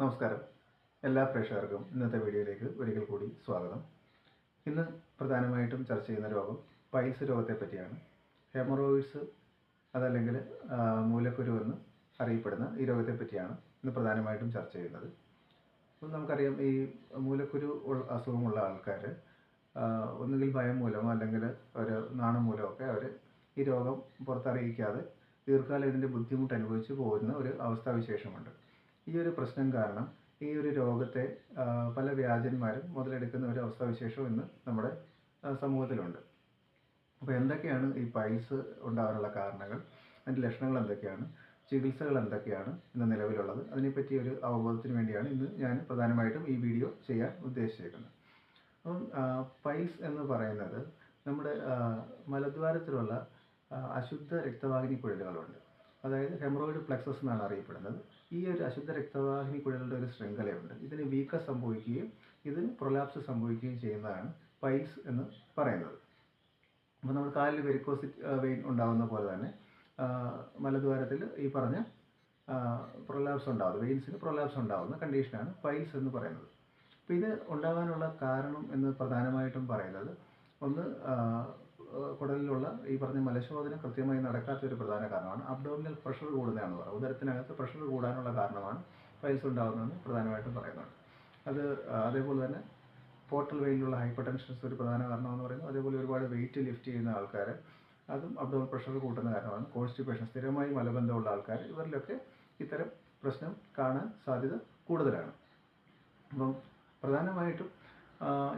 നമസ്കാരം. എല്ലാ പ്രേക്ഷകർക്കും ഇന്നത്തെ വീഡിയോയിലേക്ക് ഒരിക്കൽ കൂടി സ്വാഗതം. ഇന്ന് പ്രധാനമായിട്ടും ചർച്ച ചെയ്യുന്ന രോഗം പൈൽസ് രോഗത്തെ പറ്റിയാണ്. ഹെമറോയിഡ്സ് അതല്ലെങ്കിൽ മൂലക്കുരു എന്ന് അറിയപ്പെടുന്ന ഈ രോഗത്തെ പറ്റിയാണ് ഇന്ന് പ്രധാനമായിട്ടും ചർച്ച ചെയ്യുന്നത്. അപ്പോൾ നമുക്കറിയാം ഈ മൂലക്കുരു അസുഖമുള്ള ആൾക്കാർ ഒന്നുകിൽ ഭയം മൂലമോ അല്ലെങ്കിൽ ഒരു നാണം മൂലമോ ഒക്കെ അവർ ഈ രോഗം പുറത്തറിയിക്കാതെ ദീർഘകാലം ഇതിന്റെ ബുദ്ധിമുട്ട് അനുഭവിച്ച് പോകുന്ന ഒരു അവസ്ഥാവിശേഷമുണ്ട്. ഈ ഒരു പ്രശ്നം കാരണം ഈ ഒരു രോഗത്തെ പല വ്യാജന്മാരും മുതലെടുക്കുന്ന ഒരു അവസ്ഥാവിശേഷം ഇന്ന് നമ്മുടെ സമൂഹത്തിലുണ്ട്. അപ്പോൾ എന്തൊക്കെയാണ് ഈ പൈൽസ് ഉണ്ടാകാനുള്ള കാരണങ്ങൾ? അതിന്റെ ലക്ഷണങ്ങൾ എന്തൊക്കെയാണ്? ചികിത്സകൾ എന്തൊക്കെയാണ് ഇന്ന് നിലവിലുള്ളത്? അതിനെപ്പറ്റി ഒരു അവബോധത്തിന് വേണ്ടിയാണ് ഇന്ന് ഞാൻ പ്രധാനമായിട്ടും ഈ വീഡിയോ ചെയ്യാൻ ഉദ്ദേശിച്ചിരിക്കുന്നത് അപ്പം പൈസ് പൈൽസ് എന്ന് പറയുന്നത് നമ്മുടെ മലദ്വാരത്തിലുള്ള അശുദ്ധ രക്തവാഹിനി കുഴലുകളുണ്ട്. അതായത് ഹെമറോയിഡ് പ്ലക്സസ് എന്നാണ് അറിയപ്പെടുന്നത്. ഈ ഒരു അശുദ്ധ രക്തവാഹിനി കുഴലുകളുടെ ഒരു ശൃംഖലയുണ്ട്. ഇതിന് വീക്കം സംഭവിക്കുകയും ഇതിന് പ്രൊലാപ്സ് സംഭവിക്കുകയും ചെയ്യുന്നതാണ് പൈൽസ് എന്ന് പറയുന്നത്. അപ്പോൾ നമ്മൾ കാലിൽ വെരിക്കോസിറ്റ് വെയിൻ ഉണ്ടാകുന്ന പോലെ തന്നെ മലദ്വാരത്തിൽ ഈ പറഞ്ഞ പ്രൊലാപ്സ് ഉണ്ടാകുന്നത് വെയിൻസിന് പ്രൊലാപ്സ് ഉണ്ടാകുന്ന കണ്ടീഷനാണ് പൈൽസ് എന്ന് പറയുന്നത്. അപ്പോൾ ഇത് ഉണ്ടാകാനുള്ള കാരണം എന്ന് പ്രധാനമായിട്ടും പറയുന്നത് ഒന്ന് കുടലിലുള്ള ഈ പറഞ്ഞ മലശോധന കൃത്യമായി നടക്കാത്ത ഒരു പ്രധാന കാരണമാണ്. അബ്ഡോമിനൽ പ്രഷർ കൂടുന്നതാണ് പറയുന്നത് ഉദരത്തിനകത്ത് പ്രഷർ കൂടാനുള്ള കാരണമാണ് പൈൽസ് ഉണ്ടാകുന്നതെന്ന് പ്രധാനമായിട്ടും പറയുന്നുണ്ട് അത് അതേപോലെ തന്നെ പോർട്ടൽ വെയിലുള്ള ഹൈപ്പർ ടെൻഷൻസ് ഒരു പ്രധാന കാരണമെന്ന് പറയുന്നത് അതേപോലെ ഒരുപാട് വെയിറ്റ് ലിഫ്റ്റ് ചെയ്യുന്ന ആൾക്കാർ അതും അബ്ഡോമിനൽ പ്രഷർ കൂട്ടുന്ന കാരണമാണ്. കോൺസ്റ്റിപ്പേഷൻ സ്ഥിരമായി മലബന്ധമുള്ള ആൾക്കാർ ഇവരിലൊക്കെ ഇത്തരം പ്രശ്നം കാണാൻ സാധ്യത കൂടുതലാണ്. അപ്പം പ്രധാനമായിട്ടും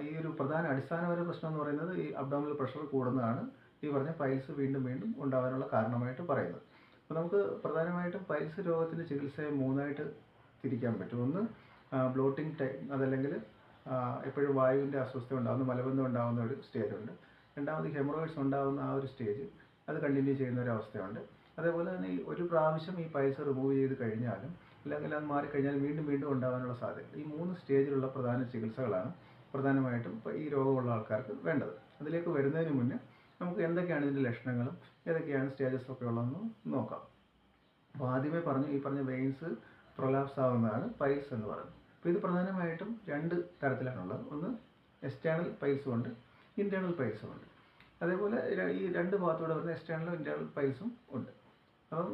ഈ ഒരു പ്രധാന അടിസ്ഥാനപര പ്രശ്നം എന്ന് പറയുന്നത് ഈ അബ്ഡോമിനൽ പ്രഷർ കൂടുന്നതാണ്. ഈ പറഞ്ഞ പൈൽസ് വീണ്ടും വീണ്ടും ഉണ്ടാകാനുള്ള കാരണമായിട്ട് പറയുന്നത്. അപ്പോൾ നമുക്ക് പ്രധാനമായിട്ടും പൈൽസ് രോഗത്തിന്റെ ചികിത്സയെ മൂന്നായിട്ട് തിരിക്കാൻ പറ്റും. ഒന്ന് ബ്ലോട്ടിംഗ് ടൈം അതല്ലെങ്കിൽ എപ്പോഴും വായുവിന്റെ അസ്വസ്ഥ ഉണ്ടാകുന്ന മലബന്ധം ഉണ്ടാകുന്ന ഒരു സ്റ്റേജ് ഉണ്ട്. രണ്ടാമത് ഹെമറോയിഡ്സ് ഉണ്ടാകുന്ന ആ ഒരു സ്റ്റേജ് അത് കണ്ടിന്യൂ ചെയ്യുന്ന ഒരു അവസ്ഥയുണ്ട്. അതേപോലെ തന്നെ ഈ ഒരു പ്രാവശ്യം ഈ പൈസ റിമൂവ് ചെയ്ത് കഴിഞ്ഞാലും അല്ലെങ്കിൽ അത് മാറിക്കഴിഞ്ഞാൽ വീണ്ടും വീണ്ടും ഉണ്ടാകാനുള്ള സാധ്യത. ഈ മൂന്ന് സ്റ്റേജിലുള്ള പ്രധാന ചികിത്സകളാണ് പ്രധാനമായിട്ടും ഈ രോഗമുള്ള ആൾക്കാർക്ക് വേണ്ടത്. അതിലേക്ക് വരുന്നതിന് മുന്നേ നമുക്ക് എന്തൊക്കെയാണ് ഇതിന്റെ ലക്ഷണങ്ങളും ഏതൊക്കെയാണ് സ്റ്റേജസ് ഒക്കെ ഉള്ളതെന്ന് നോക്കാം. അപ്പോൾ ആദ്യമേ പറഞ്ഞു ഈ പറഞ്ഞ വെയിൻസ് പ്രൊലാപ്സ് ആവുന്നതാണ് പൈൽസ് എന്ന് പറയുന്നത്. അപ്പോൾ ഇത് പ്രധാനമായിട്ടും രണ്ട് തരത്തിലാണുള്ളത്. ഒന്ന് എക്സ്റ്റേണൽ പൈൽസും ഉണ്ട് ഇന്റേർണൽ പൈൽസും ഉണ്ട്. അതേപോലെ ഈ രണ്ട് ഭാഗത്തൂടെ വരുന്ന എക്സ്റ്റേണലും ഇന്റേർണൽ പൈൽസും ഉണ്ട്. അപ്പം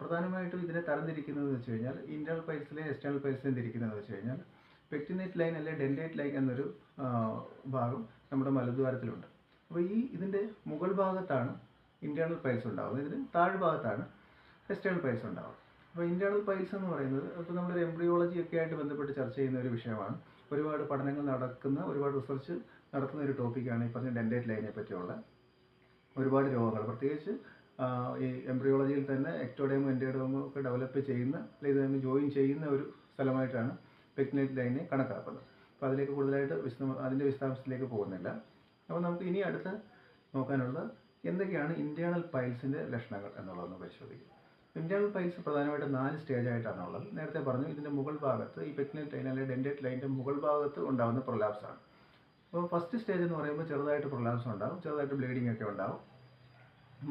പ്രധാനമായിട്ടും ഇതിനെ തരംതിരിക്കുന്നത് വെച്ച് കഴിഞ്ഞാൽ ഇന്റേർണൽ പൈൽസിലെ എക്സ്റ്റേണൽ പൈൽസിനെ തിരിക്കുന്നത് വെച്ച് കഴിഞ്ഞാൽ പെക്ടിനേറ്റ് ലൈൻ അല്ലെ ഡെൻഡേറ്റ് ലൈൻ എന്നൊരു ഭാഗം നമ്മുടെ മലദ്വാരത്തിലുണ്ട്. അപ്പോൾ ഈ ഇതിന്റെ മുകൾ ഭാഗത്താണ് ഇന്റേർണൽ പൈൽസ് ഉണ്ടാകുന്നത് ഇതിന് താഴ്ഭാഗത്താണ് എക്സ്റ്റേണൽ പൈൽസ് ഉണ്ടാകുന്നത് അപ്പോൾ ഇന്റേർണൽ പൈൽസ് എന്ന് പറയുന്നത് ഇപ്പോൾ നമ്മുടെ എംബ്രിയോളജി ഒക്കെ ആയിട്ട് ബന്ധപ്പെട്ട് ചർച്ച ചെയ്യുന്ന ഒരു വിഷയമാണ്. ഒരുപാട് പഠനങ്ങൾ നടക്കുന്ന ഒരുപാട് റിസർച്ച് നടത്തുന്ന ഒരു ടോപ്പിക്കാണ് ഈ പറഞ്ഞ ഡെൻഡേറ്റ് ലൈനെ പറ്റിയുള്ള ഒരുപാട് രോഗങ്ങൾ. പ്രത്യേകിച്ച് ഈ എംബ്രിയോളജിയിൽ തന്നെ എക്ടോഡേമോ എൻഡോഡേമോ ഒക്കെ ഡെവലപ്പ് ചെയ്യുന്ന അല്ലെങ്കിൽ ഇതിനെ ജോയിൻ ചെയ്യുന്ന ഒരു സ്ഥലമായിട്ടാണ് പെക്നേറ്റ് ലൈനെ കണക്കാക്കുന്നത് അപ്പോൾ അതിലേക്ക് കൂടുതലായിട്ട് വിശദ അതിന്റെ വിശദാംശത്തിലേക്ക് പോകുന്നില്ല. അപ്പോൾ നമുക്ക് ഇനി അടുത്ത് നോക്കാനുള്ളത് എന്തൊക്കെയാണ് ഇന്റേണൽ പൈൽസിന്റെ ലക്ഷണങ്ങൾ എന്നുള്ളതൊന്ന് പരിശോധിക്കും. ഇന്റേണൽ പൈൽസ് പ്രധാനമായിട്ട് നാല് സ്റ്റേജായിട്ടാണ് ഉള്ളത് നേരത്തെ പറഞ്ഞു ഇതിന്റെ മുകൾ ഭാഗത്ത് ഈ പെക്നേറ്റ് ലൈൻ അല്ലെങ്കിൽ ഡെൻഡേറ്റ് ലൈന്റെ മുകൾ ഭാഗത്ത് ഉണ്ടാകുന്ന ആണ്. അപ്പോൾ ഫസ്റ്റ് സ്റ്റേജ് എന്ന് പറയുമ്പോൾ ചെറുതായിട്ട് പ്രൊലാപ്സ് ഉണ്ടാകും. ചെറുതായിട്ട് ബ്ലീഡിംഗ് ഒക്കെ ഉണ്ടാകും.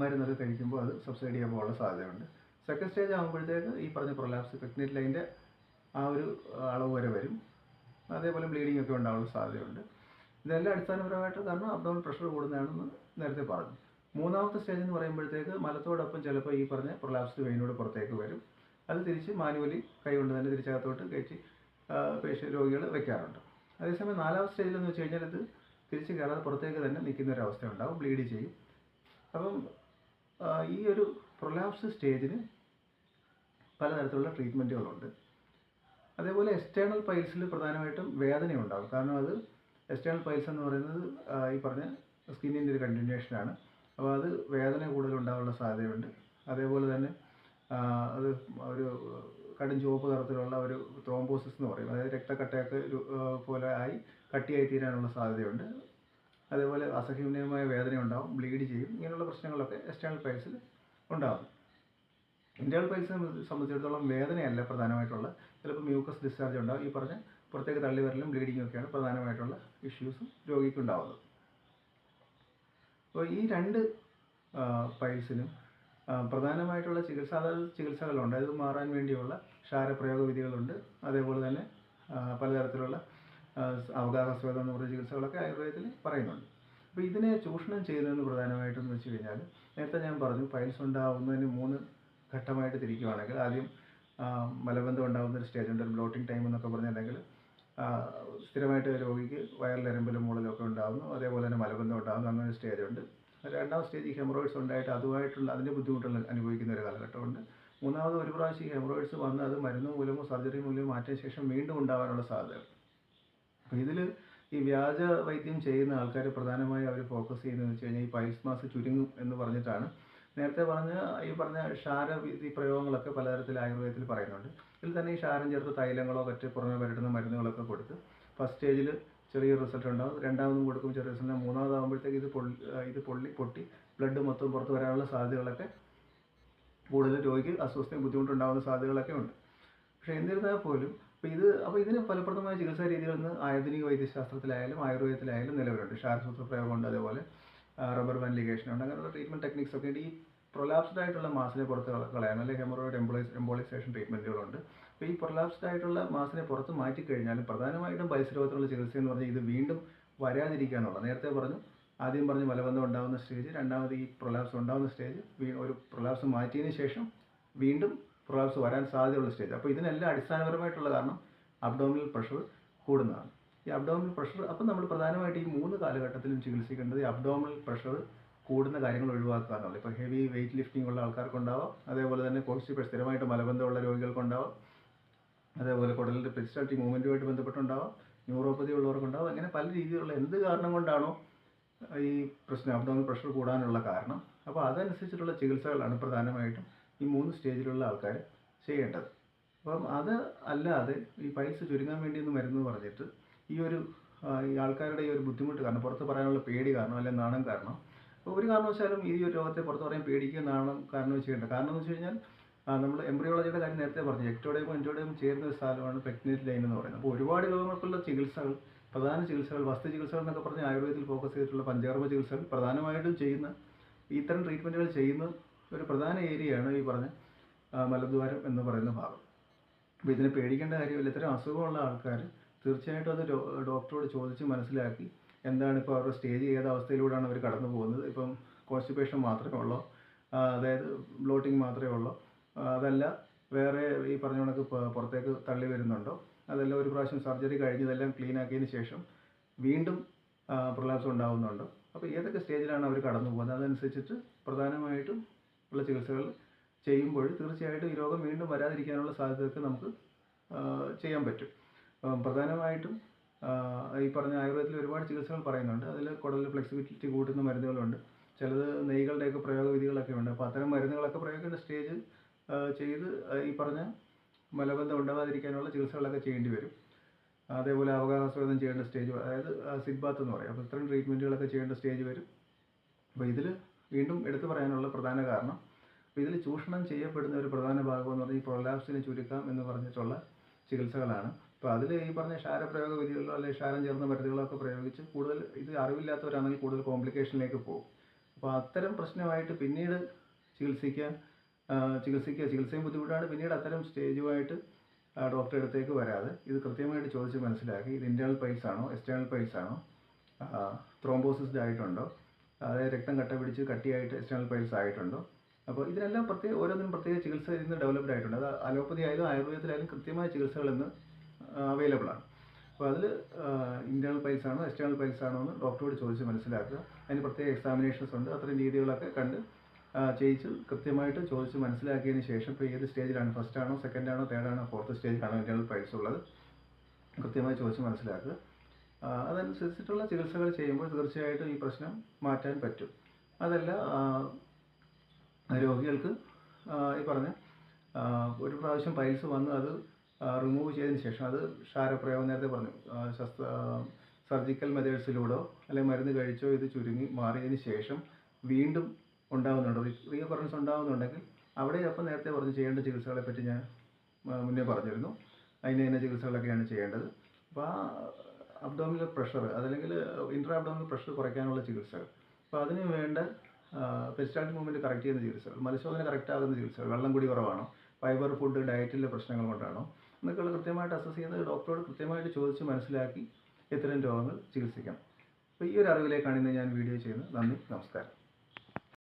മരുന്നൊക്കെ കഴിക്കുമ്പോൾ അത് സബ്സൈഡ് ചെയ്യാൻ പോകാനുള്ള സാധ്യതയുണ്ട്. സെക്കൻഡ് സ്റ്റേജ് ആകുമ്പോഴത്തേക്ക് ഈ പറഞ്ഞ പ്രൊലാപ്സ് പെക്നേറ്റ് ലൈന്റെ ആ ഒരു അളവ് വരെ വരും. അതേപോലെ ബ്ലീഡിംഗ് ഒക്കെ ഉണ്ടാവുന്ന സാധ്യതയുണ്ട്. ഇതെല്ലാം അടിസ്ഥാനപരമായിട്ട് കാരണം അബ്ഡോമൻ പ്രഷർ കൂടുന്നതാണെന്ന് നേരത്തെ പറഞ്ഞു. മൂന്നാമത്തെ സ്റ്റേജ് എന്ന് പറയുമ്പോഴത്തേക്ക് മലത്തോടൊപ്പം ചിലപ്പോൾ ഈ പറഞ്ഞ പ്രൊലാപ്സ്ഡ് വെയിനോട് പുറത്തേക്ക് വരും. അത് തിരിച്ച് മാനുവലി കൈകൊണ്ട് തന്നെ തിരിച്ചകത്തോട്ട് കയറ്റി പേഷ്യൻ രോഗികൾ വെക്കാറുണ്ട്. അതേസമയം നാലാമത്തെ സ്റ്റേജിൽ എന്ന് വെച്ച് കഴിഞ്ഞാൽ ഇത് തിരിച്ച് കയറാതെ പുറത്തേക്ക് തന്നെ നിൽക്കുന്ന ഒരു അവസ്ഥ ഉണ്ടാവും ബ്ലീഡ് ചെയ്യും. അപ്പം ഈ ഒരു പ്രൊലാപ്സ് സ്റ്റേജിന് പലതരത്തിലുള്ള ട്രീറ്റ്മെന്റുകളുണ്ട് അതേപോലെ എക്സ്റ്റേണൽ പൈൽസിൽ പ്രധാനമായിട്ടും വേദനയുണ്ടാകും കാരണം അത് എക്സ്റ്റേണൽ പൈൽസ് എന്ന് പറയുന്നത് ഈ പറഞ്ഞ സ്കിന്നിന്റെ ഒരു കണ്ടിന്യൂഷനാണ് അപ്പോൾ അത് വേദന കൂടുതൽ ഉണ്ടാകാനുള്ള സാധ്യതയുണ്ട്. അതേപോലെ തന്നെ അത് ഒരു കടും ചുവപ്പ് തരത്തിലുള്ള ഒരു ത്രോംബോസിസ് എന്ന് പറയും. അതായത് രക്തക്കട്ടയൊക്കെ പോലെ ആയി കട്ടിയായി തീരാനുള്ള സാധ്യതയുണ്ട്. അതേപോലെ അസഹനീയമായ വേദന ഉണ്ടാവും ബ്ലീഡ് ചെയ്യും ഇങ്ങനെയുള്ള പ്രശ്നങ്ങളൊക്കെ എക്സ്റ്റേണൽ പൈൽസിൽ ഉണ്ടാകും ഇന്റേണൽ പൈൽസിനെ സംബന്ധിച്ചിടത്തോളം വേദനയല്ല പ്രധാനമായിട്ടുള്ള. ചിലപ്പോൾ മ്യൂക്കസ് ഡിസ്ചാർജ് ഉണ്ടാകും ഈ പറഞ്ഞ പുറത്തേക്ക് തള്ളിവരലും ബ്ലീഡിങ്ങും ഒക്കെയാണ് പ്രധാനമായിട്ടുള്ള ഇഷ്യൂസും രോഗിക്ക് അപ്പോൾ ഈ രണ്ട് പൈൽസിനും പ്രധാനമായിട്ടുള്ള ചികിത്സാ ചികിത്സകളുണ്ട്. അത് മാറാൻ വേണ്ടിയുള്ള ക്ഷാരപ്രയോഗ വിധികളുണ്ട്. അതേപോലെ തന്നെ പലതരത്തിലുള്ള അവഗാഹസ്വേദം എന്ന് പറഞ്ഞ ചികിത്സകളൊക്കെ ആയുർവേദത്തിൽ പറയുന്നുണ്ട്. അപ്പോൾ ഇതിനെ ചൂഷണം ചെയ്യുന്നതെന്ന് പ്രധാനമായിട്ടും എന്ന് വെച്ച് കഴിഞ്ഞാൽ നേരത്തെ ഞാൻ പറഞ്ഞു പൈൽസ് ഉണ്ടാകുന്നതിന് മൂന്ന് ഘട്ടമായിട്ട് തിരിക്കുകയാണെങ്കിൽ ആദ്യം മലബന്ധം ഉണ്ടാകുന്ന ഒരു സ്റ്റേജ് ഉണ്ട്. ഒരു ബ്ലോട്ടിംഗ് ടൈം എന്നൊക്കെ പറഞ്ഞിട്ടുണ്ടെങ്കിൽ സ്ഥിരമായിട്ട് രോഗിക്ക് വയറിലെരമ്പിലും മുകളിലൊക്കെ ഉണ്ടാകുന്നു. അതേപോലെ തന്നെ മലബന്ധം ഉണ്ടാകുന്നു. അങ്ങനെ ഒരു സ്റ്റേജ് ഉണ്ട്. രണ്ടാം സ്റ്റേജ് ഹെമറോയിഡ്സ് ഉണ്ടായിട്ട് അതുമായിട്ടുള്ള അതിന്റെ ബുദ്ധിമുട്ടുകൾ അനുഭവിക്കുന്ന ഒരു കാലഘട്ടമുണ്ട് മൂന്നാമത് ഒരു പ്രാവശ്യം ഈ ഹെമറോയിഡ്സ് വന്ന് അത് മരുന്ന് മൂലമോ സർജറി മൂലമോ മാറ്റിയ ശേഷം വീണ്ടും ഉണ്ടാകാനുള്ള സാധ്യത അപ്പോൾ ഇതിൽ ഈ വ്യാജ വൈദ്യം ചെയ്യുന്ന ആൾക്കാർ പ്രധാനമായും അവർ ഫോക്കസ് ചെയ്യുന്നതെന്ന് വെച്ച് കഴിഞ്ഞാൽ ഈ പൈൽസ് മാസ് ചുരുങ്ങും എന്ന് പറഞ്ഞിട്ടാണ് നേരത്തെ പറഞ്ഞ ഈ പറഞ്ഞ ക്ഷാര ഈ പ്രയോഗങ്ങളൊക്കെ പലതരത്തിൽ ആയുർവേദത്തിൽ പറയുന്നുണ്ട്. ഇതിൽ തന്നെ ഈ ക്ഷാരം ചേർത്ത് തൈലങ്ങളോ മറ്റ് പുറമെ പരട്ടുന്ന മരുന്നുകളൊക്കെ കൊടുത്ത് ഫസ്റ്റ് സ്റ്റേജിൽ ചെറിയ റിസൾട്ട് ഉണ്ടാകും രണ്ടാമതും കൊടുക്കും ചെറിയ റിസൾട്ട് മൂന്നാമതാകുമ്പോഴത്തേക്ക് ഇത് പൊള്ളി ഇത് പൊള്ളി പൊട്ടി ബ്ലഡ് മൊത്തം പുറത്ത് വരാനുള്ള സാധ്യതകളൊക്കെ കൂടുതൽ രോഗിക്ക് അസ്വസ്ഥയും ബുദ്ധിമുട്ടുണ്ടാകുന്ന സാധ്യതകളൊക്കെ ഉണ്ട്. പക്ഷേ എന്നിരുന്നാൽ പോലും അപ്പോൾ ഇത് അപ്പോൾ ഇതിന് ഫലപ്രദമായ ചികിത്സാ രീതികൾ ഇന്ന് ആധുനിക വൈദ്യശാസ്ത്രത്തിലായാലും ആയുർവേദത്തിലായാലും നിലവിലുണ്ട്. ക്ഷാരസൂത്ര പ്രയോഗമുണ്ട് അതേപോലെ. റബ്ബർ ലിഗേഷൻ ഉണ്ട്. അങ്ങനെയുള്ള ട്രീറ്റ്മെന്റ് ടെക്നിക്സ് ഒക്കെ ഉണ്ട്. ഈ പ്രൊലാപ്സ്ഡ് ആയിട്ടുള്ള മാസിനെ പുറത്ത് കള- കളയാൻ അല്ലെങ്കിൽ ഹെമറോയിഡ് എംബോളൈസ് എംബോളൈസേഷൻ ട്രീറ്റ്മെന്റുകളുണ്ട് അപ്പോൾ ഈ പ്രൊലാപ്സ്ഡ് ആയിട്ടുള്ള മാസിനെ പുറത്ത് മാറ്റി കഴിഞ്ഞാലും പ്രധാനമായിട്ടും പരിസരത്തിലുള്ള ചികിത്സ എന്ന് പറഞ്ഞാൽ ഇത് വീണ്ടും വരാതിരിക്കാനുള്ള നേരത്തെ പറഞ്ഞു ആദ്യം പറഞ്ഞ് മലബന്ധം ഉണ്ടാകുന്ന സ്റ്റേജ് രണ്ടാമത് ഈ പ്രൊലാപ്സ് ഉണ്ടാകുന്ന സ്റ്റേജ് ഒരു പ്രൊലാപ്സ് മാറ്റിയതിന് ശേഷം വീണ്ടും പ്രൊലാപ്സ് വരാൻ സാധ്യതയുള്ള സ്റ്റേജ് അപ്പോൾ ഇതിനെല്ലാം അടിസ്ഥാനപരമായിട്ടുള്ള കാരണം അബ്ഡോമിനൽ പ്രഷർ കൂടുന്നതാണ്. ഈ അബ്ഡോമിനൽ പ്രഷർ അപ്പം നമ്മൾ പ്രധാനമായിട്ട് ഈ മൂന്ന് കാലഘട്ടത്തിലും ചികിത്സിക്കേണ്ടത് ഈ അബ്ഡോമിനൽ പ്രഷർ കൂടുന്ന കാര്യങ്ങൾ ഒഴിവാക്കുക എന്നുള്ളത് ഇപ്പോൾ ഹെവി വെയിറ്റ് ലിഫ്റ്റിംഗ് ഉള്ള ആൾക്കാർക്കുണ്ടാവാം അതേപോലെ തന്നെ കോൺസ്റ്റിപ്പേഷൻ സ്ഥിരമായിട്ട് മലബന്ധമുള്ള രോഗികൾക്കുണ്ടാവാം അതേപോലെ കുടലിന്റെ പെരിസ്റ്റാൾട്ടി മൂവ്മെന്റുമായിട്ട് ബന്ധപ്പെട്ടുണ്ടാവാം ന്യൂറോപ്പതി ഉള്ളവർക്കുണ്ടാവും അങ്ങനെ പല രീതിയിലുള്ള എന്ത് കാരണം കൊണ്ടാണോ ഈ പ്രശ്നം അബ്ഡോമിനൽ പ്രഷർ കൂടാനുള്ള കാരണം. അപ്പോൾ അതനുസരിച്ചിട്ടുള്ള ചികിത്സകളാണ് പ്രധാനമായിട്ടും ഈ മൂന്ന് സ്റ്റേജിലുള്ള ആൾക്കാർ ചെയ്യേണ്ടത്. അപ്പം അത് അല്ലാതെ ഈ പൈസ ചുരുങ്ങാൻ വേണ്ടിയൊന്നും മരുന്ന് പറഞ്ഞിട്ട് ഈ ഒരു ഈ ആൾക്കാരുടെ ഈ ഒരു ബുദ്ധിമുട്ട് കാരണം പുറത്ത് പറയാനുള്ള പേടി കാരണം അല്ലെങ്കിൽ നാണം കാരണം. ഒരു കാരണവശാലും ഈ ഒരു രോഗത്തെ പുറത്ത് പറയാൻ പേടിക്കുക നാണം കാരണം ചെയ്യേണ്ട. കാരണം എന്ന് വെച്ച് കഴിഞ്ഞാൽ നമ്മൾ എംബ്രിയോളജിയുടെ കാര്യം നേരത്തെ പറഞ്ഞു. എക്ടോടെയും എന്റോഡയും ചേരുന്ന ഒരു സ്ഥലമാണ് പ്രഗ്നന്റ് ലൈൻ എന്ന് പറയുന്നത്. അപ്പോൾ ഒരുപാട് രോഗങ്ങൾക്കുള്ള ചികിത്സകൾ പ്രധാന ചികിത്സകൾ വസ്തു ചികിത്സകൾ എന്നൊക്കെ പറഞ്ഞ് ആയുർവേദത്തിൽ ഫോക്കസ് ചെയ്തിട്ടുള്ള പഞ്ചകർമ്മ ചികിത്സകൾ പ്രധാനമായിട്ടും ചെയ്യുന്ന ഇത്തരം ട്രീറ്റ്മെന്റുകൾ ചെയ്യുന്ന ഒരു പ്രധാന ഏരിയയാണ് ഈ പറഞ്ഞ മലദ്വാരം എന്ന് പറയുന്ന ഭാഗം. അപ്പോൾ ഇതിനെ പേടിക്കേണ്ട കാര്യമില്ല. ഇത്തരം അസുഖമുള്ള ആൾക്കാർ തീർച്ചയായിട്ടും അത് ഡോക്ടറോട് ചോദിച്ച് മനസ്സിലാക്കി എന്താണ് ഇപ്പോൾ അവരുടെ സ്റ്റേജ് ഏത് അവസ്ഥയിലൂടെയാണ് അവർ കടന്നു പോകുന്നത്. ഇപ്പം കോൺസ്റ്റിപ്പേഷൻ മാത്രമേ ഉള്ളൂ? അതായത് ബ്ലോട്ടിങ് മാത്രമേ ഉള്ളൂ? അതല്ല വേറെ ഈ പറഞ്ഞ കണക്ക് പുറത്തേക്ക് തള്ളി വരുന്നുണ്ടോ? അതല്ല ഒരു പ്രാവശ്യം സർജറി കഴിഞ്ഞതെല്ലാം ക്ലീൻ ആക്കിയതിന് ശേഷം വീണ്ടും പ്രലാപ്സം ഉണ്ടാകുന്നുണ്ടോ അപ്പോൾ ഏതൊക്കെ സ്റ്റേജിലാണ് അവർ കടന്നു പോകുന്നത്? അതനുസരിച്ചിട്ട് പ്രധാനമായിട്ടും ഉള്ള ചികിത്സകൾ ചെയ്യുമ്പോൾ തീർച്ചയായിട്ടും ഈ രോഗം വീണ്ടും വരാതിരിക്കാനുള്ള സാധ്യതയൊക്കെ നമുക്ക് ചെയ്യാൻ പറ്റും. പ്രധാനമായിട്ടും ഈ പറഞ്ഞ ആയുർവേദത്തിൽ ഒരുപാട് ചികിത്സകൾ പറയുന്നുണ്ട്. അതിൽ കുടലിൽ ഫ്ലെക്സിബിലിറ്റി കൂട്ടുന്ന മരുന്നുകളുണ്ട്. ചിലത് നെയ്കളുടെയൊക്കെ പ്രയോഗ വിധികളൊക്കെ ഉണ്ട്. അപ്പോൾ അത്തരം മരുന്നുകളൊക്കെ പ്രയോഗിക്കുന്ന സ്റ്റേജ് ചെയ്ത് ഈ പറഞ്ഞ മലബന്ധം ഉണ്ടാകാതിരിക്കാനുള്ള ചികിത്സകളൊക്കെ ചെയ്യേണ്ടി വരും. അതേപോലെ അവകാശവേദം ചെയ്യേണ്ട സ്റ്റേജ് അതായത് സിഡ്ബാത്ത് എന്ന് പറയും. അപ്പോൾ ഇത്തരം ട്രീറ്റ്മെന്റുകളൊക്കെ ചെയ്യേണ്ട സ്റ്റേജ് വരും. അപ്പോൾ ഇതിൽ വീണ്ടും എടുത്തു പറയാനുള്ള പ്രധാന കാരണം ഇതിൽ ചൂഷണം ചെയ്യപ്പെടുന്ന ഒരു പ്രധാന ഭാഗം എന്ന് പറഞ്ഞാൽ ഈ പ്രൊലാപ്സിനെ ചുരുക്കാം എന്ന് പറഞ്ഞിട്ടുള്ള ചികിത്സകളാണ്. അപ്പോൾ അതിൽ ഈ പറഞ്ഞ ക്ഷാരപ്രയോഗ വിധികളോ അല്ലെങ്കിൽ ക്ഷാരം ചേർന്ന മരുന്നുകളോ ഒക്കെ പ്രയോഗിച്ച് കൂടുതൽ ഇത് അറിവില്ലാത്തവരാണെങ്കിൽ കൂടുതൽ കോംപ്ലിക്കേഷനിലേക്ക് പോകും. അപ്പോൾ അത്തരം പ്രശ്നമായിട്ട് പിന്നീട് ചികിത്സിക്കാൻ ചികിത്സിക്കുക ചികിത്സയും ബുദ്ധിമുട്ടാണ്. പിന്നീട് അത്തരം സ്റ്റേജുമായിട്ട് ഡോക്ടറെ അടുത്തേക്ക് വരാതെ ഇത് കൃത്യമായിട്ട് ചോദിച്ച് മനസ്സിലാക്കി ഇത് ഇന്റേണൽ പൈൽസ് ആണോ എക്സ്റ്റേണൽ പൈൽസ് ആണോ ത്രോംബോസിസ്ഡ് ആയിട്ടുണ്ടോ അതായത് രക്തം കട്ട പിടിച്ച് കട്ടിയായിട്ട് എക്സ്റ്റേണൽ പൈൽസ് ആയിട്ടുണ്ടോ. അപ്പോൾ ഇതിനെല്ലാം പ്രത്യേക ഓരോന്നിനും പ്രത്യേക ചികിത്സ ഇന്ന് ഡെവലപ്ഡ് ആയിട്ടുണ്ട്. അത് അലോപ്പതി ആയാലും ആയുർവേദത്തിലായാലും കൃത്യമായ ചികിത്സകൾ ഇന്ന് അവൈലബിൾ ആണ്. അപ്പോൾ അതിൽ ഇന്റേർണൽ പൈൽസ് ആണോ എക്സ്റ്റേണൽ പൈൽസ് ആണോ എന്ന് ഡോക്ടറോട് ചോദിച്ച് മനസ്സിലാക്കുക. അതിന് പ്രത്യേക എക്സാമിനേഷൻസ് ഉണ്ട്. അത്തരം രീതികളൊക്കെ കണ്ട് ചെയ്യിച്ച് കൃത്യമായിട്ട് ചോദിച്ച് മനസ്സിലാക്കിയതിന് ശേഷം ഇപ്പോൾ ഏത് സ്റ്റേജിലാണ് ഫസ്റ്റ് ആണോ സെക്കൻഡ് ആണോ തേർഡ് ആണോ ഫോർത്ത് സ്റ്റേജിലാണോ ഇന്റേർണൽ പൈൽസ് ഉള്ളത് കൃത്യമായി ചോദിച്ച് മനസ്സിലാക്കുക. അതനുസരിച്ചിട്ടുള്ള ചികിത്സകൾ ചെയ്യുമ്പോൾ തീർച്ചയായിട്ടും ഈ പ്രശ്നം മാറ്റാൻ പറ്റും. അതല്ല രോഗികൾക്ക് ഈ പറഞ്ഞ ഒരു പ്രാവശ്യം പൈൽസ് വന്ന് അത് റിമൂവ് ചെയ്തതിന് ശേഷം അത് ക്ഷാരപ്രയോഗം നേരത്തെ പറഞ്ഞു. ശസ്ത്ര സർജിക്കൽ മെത്തേഡ്സിലൂടെ അല്ലെങ്കിൽ മരുന്ന് കഴിച്ചോ ഇത് ചുരുങ്ങി മാറിയതിന് ശേഷം വീണ്ടും ഉണ്ടാകുന്നുണ്ട്. റീകറൻസ് ഉണ്ടാകുന്നുണ്ടെങ്കിൽ അവിടെ അപ്പം നേരത്തെ പറഞ്ഞ് ചെയ്യേണ്ട ചികിത്സകളെ പറ്റി ഞാൻ മുന്നേ പറഞ്ഞിരുന്നു. അതിന് തന്നെ ചികിത്സകളൊക്കെയാണ് ചെയ്യേണ്ടത്. അപ്പോൾ ആ അബ്ഡോമിനൽ പ്രഷർ അതല്ലെങ്കിൽ ഇൻട്രാ അബ്ഡോമിനൽ പ്രഷർ കുറയ്ക്കാനുള്ള ചികിത്സകൾ. അപ്പോൾ അതിന് വേണ്ട പെരിസ്റ്റാൾട്ടിക് മൂവ്മെന്റ് കറക്റ്റ് ചെയ്യുന്ന ചികിത്സകൾ മലശോധന കറക്റ്റ് ആകുന്ന ചികിത്സകൾ വെള്ളം കുടി കുറവാണോ ഫൈബർ ഫുഡ് ഡയറ്റിലെ പ്രശ്നങ്ങൾ കൊണ്ടാണോ എന്നൊക്കെയുള്ള കൃത്യമായിട്ട് അസസ് ചെയ്ത് ഡോക്ടറോട് കൃത്യമായിട്ട് ചോദിച്ച് മനസ്സിലാക്കി ഇത്തരം രോഗങ്ങൾ ചികിത്സിക്കാം. അപ്പോൾ ഈ ഒരു അറിവിലേക്കാണ് ഇന്ന് ഞാൻ വീഡിയോ ചെയ്യുന്നത്. നന്ദി നമസ്കാരം.